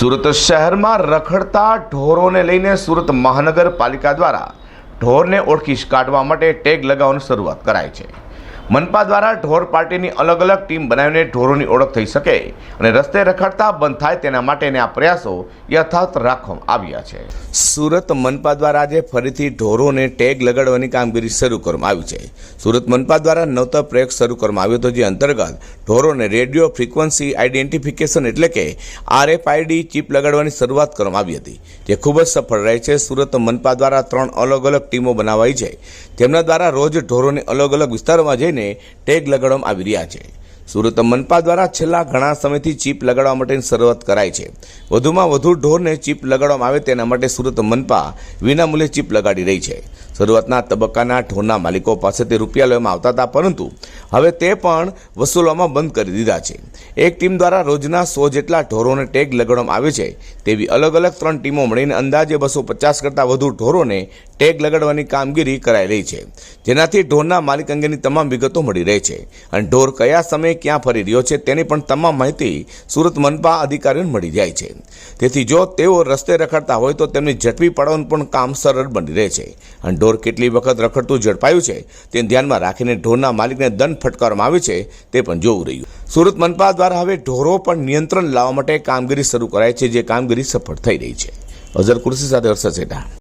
સુરત શહેરમાં રખડતા ઢોરોને લઈને સુરત મહાનગરપાલિકા દ્વારા ઢોરને ઓળખી કાઢવા માટે ટેગ લગાવવાની શરૂઆત કરાઈ છે. મનપા દ્વારા ઢોર પાર્ટીની અલગ અલગ ટીમ બનાવીને ઢોરોની ઓળખ થઈ શકે અને રસ્તે રખડતા બંધ થાય તેના માટેના પ્રયાસો યથાર્થ રાખવામાં આવ્યા છે. સુરત મનપા દ્વારા આજે ફરીથી ઢોરોને ટેગ લગાડવાની કામગીરી શરૂ કરવામાં આવી છે. સુરત મનપા દ્વારા નવતર પ્રયોગ શરૂ કરવામાં આવ્યો હતો, જે અંતર્ગત ઢોરોને રેડિયો ફ્રીક્વન્સી આઈડેન્ટિફિકેશન એટલે કે આરએફઆઈડી ચીપ લગાડવાની શરૂઆત કરવામાં આવી હતી, જે ખૂબ જ સફળ રહે છે. સુરત મનપા દ્વારા ત્રણ અલગ અલગ ટીમો બનાવાઈ છે. તેમના દ્વારા રોજ ઢોરોને અલગ અલગ વિસ્તારોમાં જઈને ટેગ લગાડવામાં આવી રહ્યા છે. સુરત મનપા દ્વારા છેલ્લા ઘણા સમયથી ચીપ લગાડવા માટેની શરૂઆત કરાઈ છે. વધુમાં વધુ ઢોરને ચીપ લગાડવામાં આવે તેના માટે સુરત મનપા વિનામૂલ્યે ચીપ લગાડી રહી છે. શરૂઆતના તબક્કાના ઢોરના માલિકો પાસેથી રૂપિયા લેવામાં આવતા હતા, પરંતુ હવે તે પણ વસૂલવામાં બંધ કરી દીધા છે. એક ટીમ દ્વારા રોજના સો જેટલા ઢોરોને ટેગ લગાડવામાં આવે છે, તેવી અલગ અલગ ત્રણ ટીમો મળીને અંદાજે બસો પચાસ કરતાં વધુ ઢોરોને ટેગ લગાડવાની કામગીરી કરાઈ રહી છે. જેનાથી ઢોરના માલિક અંગેની તમામ વિગતો મળી રહે છે. અને ઢોર કયા સમયે ક્યાં ફરી રહ્યો છે તેની પણ તમામ માહિતી સુરત મનપા અધિકારીઓને મળી જાય છે. તેથી જો તેઓ રસ્તે રખડતા હોય તો તેમની ઝડપી પાડવાનું પણ કામ સરળ બની રહે છે. અને ઢોર કેટલી વખત રખડતું ઝડપાયું છે તે ધ્યાનમાં રાખીને ઢોરના માલિકને દંડ ફટકારવામાં આવે છે તે પણ જોવું રહ્યું. સુરત મનપા દ્વારા હવે ઢોરો પર નિયંત્રણ લાવવા માટે કામગીરી શરૂ કરાઈ છે, જે કામગીરી સફળ થઈ રહી છે. અઝર કુર્સી સાથે હર્ષદ સેઠા.